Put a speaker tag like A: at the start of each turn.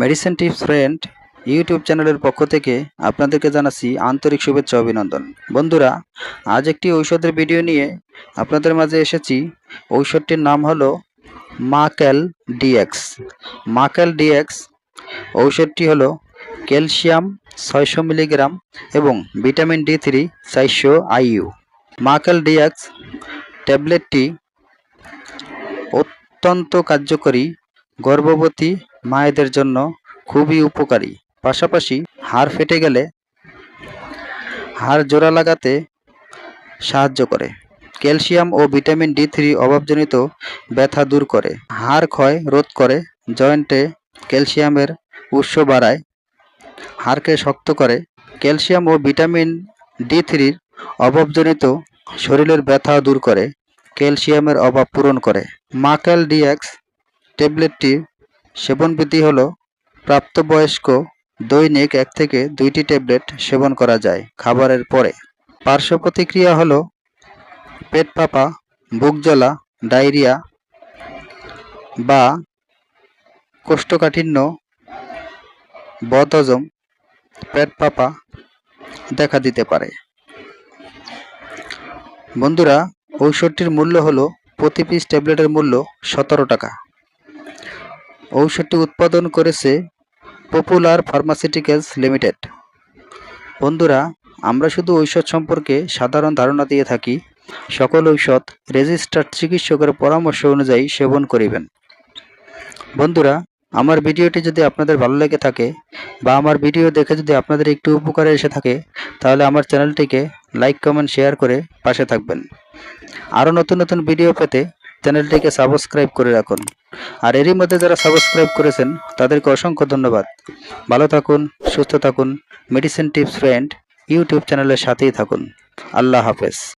A: Medicine tips friend YouTube চ্যানেলের পক্ষ থেকে আপনাদেরকে জানাচ্ছি আন্তরিক শুভেচ্ছা অভিনন্দন। বন্ধুরা, আজ একটি ঔষধের ভিডিও নিয়ে আপনাদের মাঝে এসেছি। ঔষধটির নাম হলো মাক্যাল ডিএক্স। মাক্যাল ডিএক্স ঔষধটি হলো ক্যালসিয়াম ছয়শো মিলিগ্রাম এবং ভিটামিন ডি থ্রি চারশো আইইউ। মাক্যাল ডিএক্স ট্যাবলেটটি অত্যন্ত কার্যকরী গর্ভবতী মায়েদের জন্য খুবই উপকারী। পাশাপাশি হাড় ফেটে গেলে হাড় জোড়া লাগাতে সাহায্য করে। ক্যালসিয়াম ও ভিটামিন ডি থ্রি অভাবজনিত ব্যথা দূর করে। হাড় ক্ষয় রোধ করে, জয়েন্টে ক্যালসিয়ামের উৎস বাড়ায়, হাড়কে শক্ত করে। ক্যালসিয়াম ও ভিটামিন ডি থ্রির অভাবজনিত শরীরের ব্যথা দূর করে, ক্যালসিয়ামের অভাব পূরণ করে। মাকাল ডিএক্স ট্যাবলেটটি সেবনবিধি হল, প্রাপ্তবয়স্ক দৈনিক এক থেকে দুইটি ট্যাবলেট সেবন করা যায় খাবারের পরে। পার্শ্ব প্রতিক্রিয়া হলো, পেট ফাঁপা বুক জ্বলা, ডায়রিয়া বা কোষ্ঠকাঠিন্য বদহজম পেট ফাঁপা দেখা দিতে পারে। বন্ধুরা, ঔষধটির মূল্য হলো, প্রতি পিস ট্যাবলেটের মূল্য সতেরো টাকা। ঔষধটি উৎপাদন করেছে পপুলার ফার্মাসিউটিক্যালস লিমিটেড। বন্ধুরা, আমরা শুধু ঔষধ সম্পর্কে সাধারণ ধারণা দিয়ে থাকি। সকল ঔষধ রেজিস্টার্ড চিকিৎসকের পরামর্শ অনুযায়ী সেবন করিবেন। বন্ধুরা, আমার ভিডিওটি যদি আপনাদের ভালো লেগে থাকে বা আমার ভিডিও দেখে যদি আপনাদের একটু উপকারে এসে থাকে, তাহলে আমার চ্যানেলটিকে লাইক, কমেন্ট, শেয়ার করে পাশে থাকবেন। আরও নতুন নতুন ভিডিও পেতে চ্যানেলটিকে সাবস্ক্রাইব করে রাখুন। আর এরই মধ্যে যারা সাবস্ক্রাইব করেছেন, তাদেরকে অসংখ্য ধন্যবাদ। ভালো থাকুন, সুস্থ থাকুন মেডিসিন টিপস ফ্রেন্ড ইউটিউব চ্যানেলের সাথেই থাকুন। আল্লাহ হাফেজ।